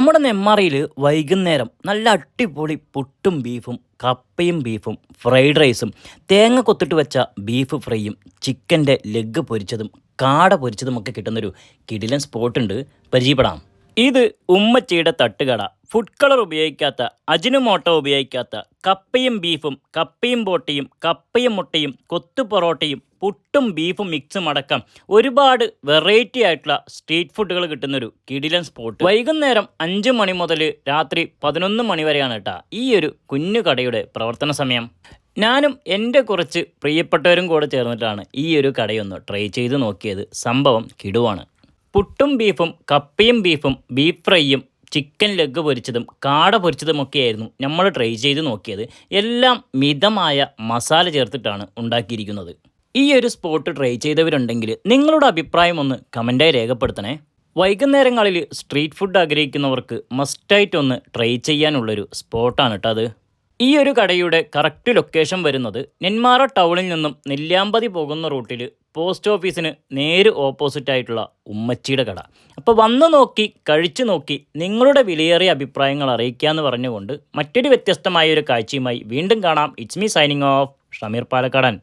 നമ്മുടെ നെന്മാറയിൽ വൈകുന്നേരം നല്ല അടിപൊളി പുട്ടും ബീഫും കപ്പയും ബീഫും ഫ്രൈഡ് റൈസും തേങ്ങ കൊത്തിട്ട് വെച്ച ബീഫ് ഫ്രൈയും ചിക്കന്റെ ലെഗ് പൊരിച്ചതും കാട പൊരിച്ചതും ഒക്കെ കിട്ടുന്നൊരു കിടിലൻ സ്പോട്ടുണ്ട്. പരിചയപ്പെടാം. ഇത് ഉമ്മച്ചിയുടെ തട്ടുകട. ഫുഡ് കളർ ഉപയോഗിക്കാത്ത അജിനുമോട്ടോ ഉപയോഗിക്കാത്ത കപ്പയും ബീഫും കപ്പയും ബോട്ടിയും കപ്പയും മുട്ടയും കൊത്തു പൊറോട്ടയും പുട്ടും ബീഫും മിക്സും അടക്കം ഒരുപാട് വെറൈറ്റി ആയിട്ടുള്ള സ്ട്രീറ്റ് ഫുഡുകൾ കിട്ടുന്നൊരു കിടിലൻ സ്പോട്ട് വൈകുന്നേരം അഞ്ച് മണി മുതൽ രാത്രി പതിനൊന്ന് മണി വരെയാണ് കേട്ടോ ഈ ഒരു കുഞ്ഞു കടയുടെ പ്രവർത്തന സമയം. ഞാനും എന്റെ കുറച്ച് പ്രിയപ്പെട്ടവരും കൂടെ ചേർന്നിട്ടാണ് ഈ ഒരു കടയൊന്ന് ട്രൈ ചെയ്ത് നോക്കിയത്. സംഭവം കിടുവാണ്. പുട്ടും ബീഫും കപ്പയും ബീഫും ബീഫ് ഫ്രൈയും ചിക്കൻ ലെഗ് പൊരിച്ചതും കാട പൊരിച്ചതുമൊക്കെയായിരുന്നു നമ്മൾ ട്രൈ ചെയ്ത് നോക്കിയത്. എല്ലാം മിതമായ മസാല ചേർത്തിട്ടാണ് ഉണ്ടാക്കിയിരിക്കുന്നത്. ഈ ഒരു സ്പോട്ട് ട്രൈ ചെയ്തവരുണ്ടെങ്കിൽ നിങ്ങളുടെ അഭിപ്രായം ഒന്ന് കമന്റായി രേഖപ്പെടുത്തണേ. വൈകുന്നേരങ്ങളിൽ സ്ട്രീറ്റ് ഫുഡ് ആഗ്രഹിക്കുന്നവർക്ക് മസ്റ്റായിട്ടൊന്ന് ട്രൈ ചെയ്യാനുള്ളൊരു സ്പോട്ടാണ് കേട്ടോ അത്. ഈ ഒരു കടയുടെ കറക്റ്റ് ലൊക്കേഷൻ വരുന്നത് നെന്മാറ ടൗണിൽ നിന്നും നെല്ലിയാമ്പതി പോകുന്ന റൂട്ടിൽ പോസ്റ്റ് ഓഫീസിന് നേര് ഓപ്പോസിറ്റായിട്ടുള്ള ഉമ്മച്ചിയുടെ കട. അപ്പോൾ വന്നു നോക്കി കഴിച്ചു നോക്കി നിങ്ങളുടെ വിലയേറിയ അഭിപ്രായങ്ങൾ അറിയിക്കാമെന്ന് പറഞ്ഞുകൊണ്ട് മറ്റൊരു വ്യത്യസ്തമായ ഒരു കാഴ്ചയുമായി വീണ്ടും കാണാം. It's me signing off Shameer Palakkadan.